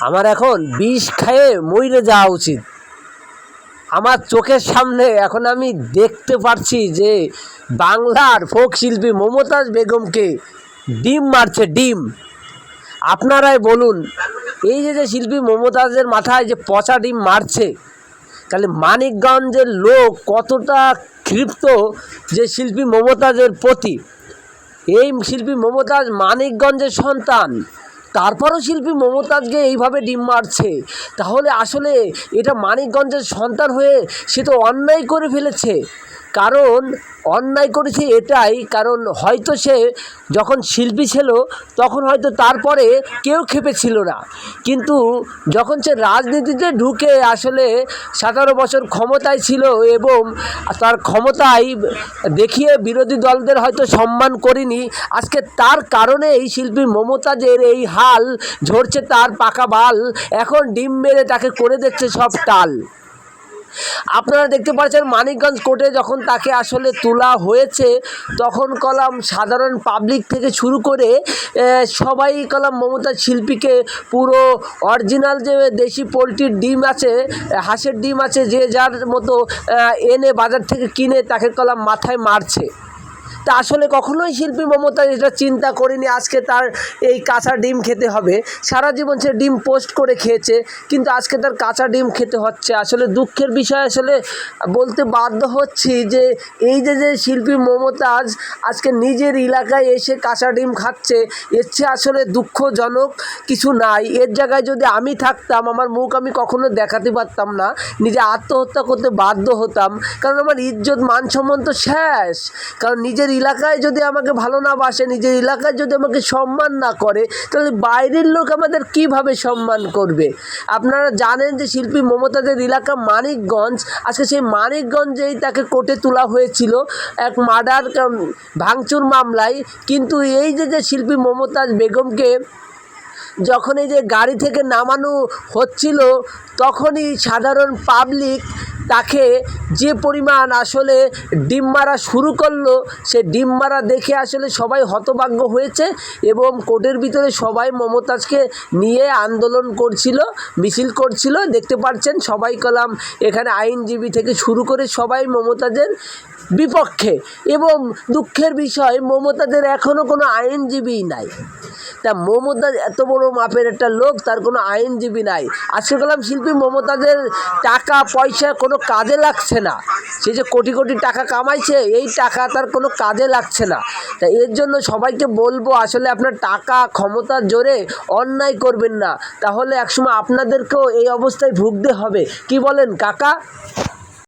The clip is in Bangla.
আমার এখন বিষ খেয়ে মইরে যাওয়া উচিত। আমার চোখের সামনে এখন আমি দেখতে পারছি যে বাংলার ফোক শিল্পী মমতাজ বেগমকে ডিম মারছে, ডিম। আপনারাই বলুন, এই যে যে শিল্পী মমতাজের মাথায় যে পচা ডিম মারছে, তাহলে মানিকগঞ্জের লোক কতটা ক্ষিপ্ত যে শিল্পী মমতাজের প্রতি? এই শিল্পী মমতাজ মানিকগঞ্জের সন্তান। তারপরও শিল্পী মমতাজকে এইভাবে ডিম মারছে। তাহলে আসলে এটা মানিকগঞ্জের সন্তান হয়ে সে তো অন্যায় করে ফেলেছে। কারণ অন্যায় করেছে এটাই, কারণ হয়তো সে যখন শিল্পী ছিল, তখন হয়তো তারপরে কেউ খেপেছিল না। কিন্তু যখন সে রাজনীতিতে ঢুকে আসলে সতেরো বছর ক্ষমতায় ছিল এবং তার ক্ষমতায় দেখিয়ে বিরোধী দলদের হয়তো সম্মান করিনি, আজকে তার কারণে এই শিল্পী মমতাজের এই হাল ঝরছে তার পাকা বাল। এখন ডিম মেরে তাকে করে দিচ্ছে সব টাল। আপনারা দেখতে পাচ্ছেন মানিকগঞ্জ কোর্টে যখন তাকে আসলে তোলা হয়েছে, তখন কলাম সাধারণ পাবলিক থেকে শুরু করে সবাই কলাম মমতা শিল্পীকে পুরো অরিজিনাল যে দেশি পোলট্রির ডিম আছে হাঁসের ডিম আছে, যে যার মতো এনে বাজার থেকে কিনে তাকে কলাম মাথায় মারছে। তা আসলে কখনোই শিল্পী মমতা এটা চিন্তা করেনি আজকে তার এই কাঁচা ডিম খেতে হবে। সারা জীবন সে ডিম পোস্ট করে খেয়েছে, কিন্তু আজকে তার কাঁচা ডিম খেতে হচ্ছে। আসলে দুঃখের বিষয় আসলে বলতে বাধ্য হচ্ছি যে এই যে যে শিল্পী মমতাজ আজকে নিজের এলাকায় এসে কাঁচা ডিম খাচ্ছে, এর চেয়ে আসলে দুঃখজনক কিছু নাই। এর জায়গায় যদি আমি থাকতাম, আমার মুখ আমি কখনো দেখাতে পারতাম না। নিজে আত্মহত্যা করতে বাধ্য হতাম। কারণ আমার ইজ্জত মান সম্মান তো শেষ। কারণ নিজের এলাকায় যদি আমাকে ভালো না বাসে, নিজের এলাকায় যদি আমাকে সম্মান না করে, তাহলে বাইরের লোক আমাদের কীভাবে সম্মান করবে? আপনারা জানেন যে শিল্পী মমতাজের এলাকা মানিকগঞ্জ। আজকে সেই মানিকগঞ্জেই তাকে কোর্টে তোলা হয়েছিল এক মার্ডার ভাঙচুর মামলায়। কিন্তু এই যে যে শিল্পী মমতাজ বেগমকে যখন এই যে গাড়ি থেকে নামানো হচ্ছিল, তখনই সাধারণ পাবলিক তাকে যে পরিমাণ আসলে ডিম মারা শুরু করল, সে ডিম মারা দেখে আসলে সবাই হতভাগ্য হয়েছে এবং কোর্টের ভিতরে সবাই মমতাজকে নিয়ে আন্দোলন করছিল, মিছিল করছিল। দেখতে পাচ্ছেন সবাই কলাম, এখানে আইনজীবী থেকে শুরু করে সবাই মমতাজের বিপক্ষে এবং দুঃখের বিষয়, মমতাজের এখনও কোনো আইনজীবী নাই। তা মমতাজ এত বড় মাপের একটা লোক, তার কোনো আইনজীবী নাই। আজকে কালাম শিল্পী মমতাজের টাকা, পয়সা কোনো কাজে লাগছে না। সে যে কোটি কোটি টাকা কামাইছে, এই টাকা তার কোনো কাজে লাগছে না। তা এর জন্য সবাইকে বলব, আসলে আপনার টাকা ক্ষমতার জোরে অন্যায় করবেন না। তাহলে একসময় আপনাদেরকেও এই অবস্থায় ভুগতে হবে। কি বলেন, কাকা?